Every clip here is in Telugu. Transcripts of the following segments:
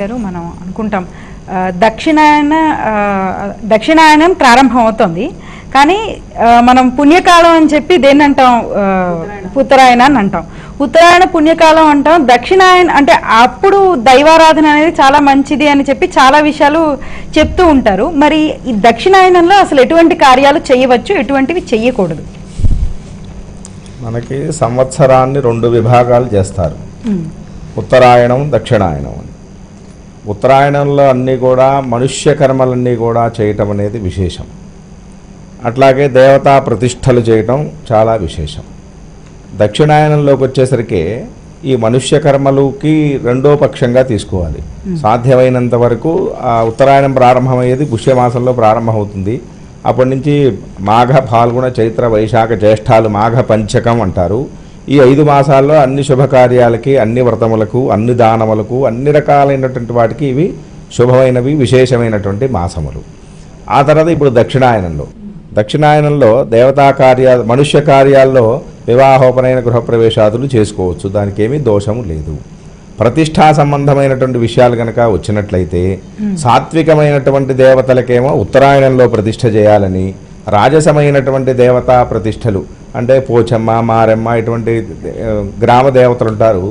గారు మనం అనుకుంటాం. దక్షిణాయన దక్షిణాయనం ప్రారంభం అవుతుంది కానీ మనం పుణ్యకాలం అని చెప్పి దేన్ని అంటాం ఉత్తరాయణ. అని అంటాం. ఉత్తరాయణ పుణ్యకాలం అంటాం. దక్షిణాయన అంటే అప్పుడు దైవారాధన అనేది చాలా మంచిది అని చెప్పి చాలా విషయాలు చెప్తూ ఉంటారు. మరి ఈ దక్షిణాయనంలో అసలు ఎటువంటి కార్యాలు చేయవచ్చు? ఎటువంటివి చెయ్యకూడదు? మనకి సంవత్సరాన్ని రెండు విభాగాలు చేస్తారు. ఉత్తరాయణం దక్షిణాయనం ఉత్తరాయణంలో అన్నీ కూడా మనుష్య కర్మలన్నీ కూడా చేయటం అనేది విశేషం. అట్లాగే దేవతా ప్రతిష్టలు చేయటం చాలా విశేషం. దక్షిణాయనంలోకి వచ్చేసరికి ఈ మనుష్య కర్మలుకి రెండో పక్షంగా తీసుకోవాలి. సాధ్యమైనంత వరకు ఆ ఉత్తరాయణం ప్రారంభమయ్యేది పుష్యమాసంలో ప్రారంభమవుతుంది. అప్పటి నుంచి మాఘ ఫాల్గుణ చైత్ర వైశాఖ జ్యేష్ఠాలు మాఘ పంచకం అంటారు. ఈ ఐదు మాసాల్లో అన్ని శుభకార్యాలకి అన్ని వ్రతములకు అన్ని దానములకు అన్ని రకాలైనటువంటి వాటికి ఇవి శుభమైనవి విశేషమైనటువంటి మాసములు. ఆ తర్వాత ఇప్పుడు దక్షిణాయనంలో. దక్షిణాయనంలో దేవతా కార్యాలు మనుష్య కార్యాల్లో వివాహోపనైన గృహప్రవేశాదులు చేసుకోవచ్చు. దానికి ఏమీ దోషము లేదు. ప్రతిష్టా సంబంధమైనటువంటి విషయాలు కనుక వచ్చినట్లయితే సాత్వికమైనటువంటి దేవతలకేమో ఉత్తరాయణంలో ప్రతిష్ఠ చేయాలని రాజసమైనటువంటి దేవతా ప్రతిష్టలు అంటే పోచమ్మ మారెమ్మ ఇటువంటి గ్రామ దేవతలు ఉంటారు.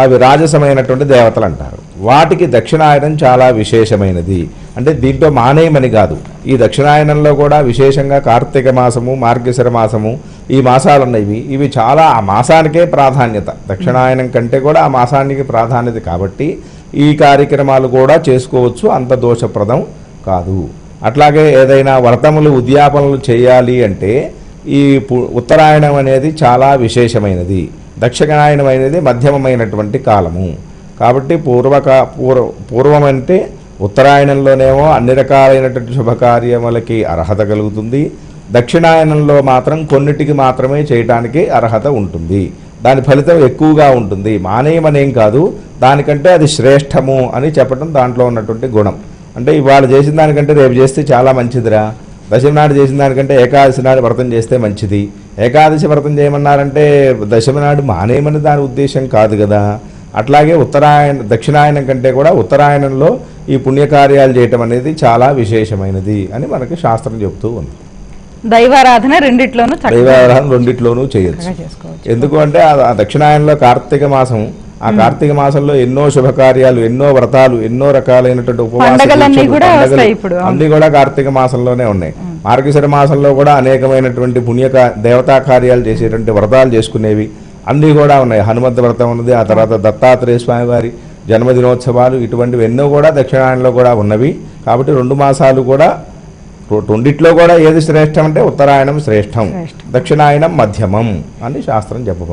అవి రాజసమైనటువంటి దేవతలు అంటారు. వాటికి దక్షిణాయనం చాలా విశేషమైనది. అంటే దీంట్లో మానేయమని కాదు. ఈ దక్షిణాయనంలో కూడా విశేషంగా కార్తీక మాసము మార్గశిర మాసము ఈ మాసాలు ఉన్నవి ఇవి చాలా ఆ మాసానికే ప్రాధాన్యత. దక్షిణాయనం కంటే కూడా ఆ మాసానికి ప్రాధాన్యత కాబట్టి ఈ కార్యక్రమాలు కూడా చేసుకోవచ్చు. అంత దోషప్రదం కాదు. అట్లాగే ఏదైనా వ్రతములు ఉద్యాపనలు చేయాలి అంటే ఈ ఉత్తరాయణం అనేది చాలా విశేషమైనది. దక్షిణాయనం అనేది మధ్యమమైనటువంటి కాలము. కాబట్టి పూర్వక పూర్వ పూర్వం అంటే ఉత్తరాయణంలోనేమో అన్ని రకాలైనటువంటి శుభకార్యములకి అర్హత కలుగుతుంది. దక్షిణాయనంలో మాత్రం కొన్నిటికి మాత్రమే చేయడానికి అర్హత ఉంటుంది. దాని ఫలితం ఎక్కువగా ఉంటుంది. మానేయమనేం కాదు. దానికంటే అది శ్రేష్టము అని చెప్పడం దాంట్లో ఉన్నటువంటి గుణం. అంటే ఇవాళ చేసిన దానికంటే రేపు చేస్తే చాలా మంచిదిరా. దశమి నాడు చేసిన దానికంటే ఏకాదశి నాడు వ్రతం చేస్తే మంచిది. ఏకాదశి వ్రతం చేయమన్నారంటే దశమి నాడు మానేయమని దాని ఉద్దేశం కాదు కదా. అట్లాగే ఉత్తరాయణ దక్షిణాయనం కంటే కూడా ఉత్తరాయణంలో ఈ పుణ్యకార్యాలు చేయటం అనేది చాలా విశేషమైనది అని మనకి శాస్త్రం చెబుతూ ఉంది. దైవారాధన రెండిట్లోనూ దైవారాధన రెండిట్లోనూ చేయొచ్చు. ఎందుకు అంటే ఆ దక్షిణాయనంలో కార్తీక మాసం ఆ కార్తీక మాసంలో ఎన్నో శుభకార్యాలు ఎన్నో వ్రతాలు ఎన్నో రకాలైనటువంటి ఉపవాస పండగలన్నీ దీక్షలు, కూడా పండగలు వస్తాయి ఇప్పుడు. అన్ని కూడా కార్తీక మాసంలోనే ఉన్నాయి. మార్గశిర మాసంలో కూడా అనేకమైనటువంటి పుణ్య దేవతా కార్యాలు చేసేటువంటి వ్రతాలు చేసుకునేవి అన్నీ కూడా ఉన్నాయి. హనుమంత వ్రతం ఉన్నది ఆ తర్వాత దత్తాత్రేయ స్వామి వారి జన్మదినోత్సవాలు ఇటువంటివి ఎన్నో కూడా దక్షిణాయనంలో కూడా ఉన్నవి. కాబట్టి రెండు మాసాలు కూడా రెండిట్లో కూడా ఏది శ్రేష్టం అంటే ఉత్తరాయణం శ్రేష్టం శ్రేష్టం. దక్షిణాయనం మధ్యమం అని శాస్త్రం చెప్పబడుతుంది.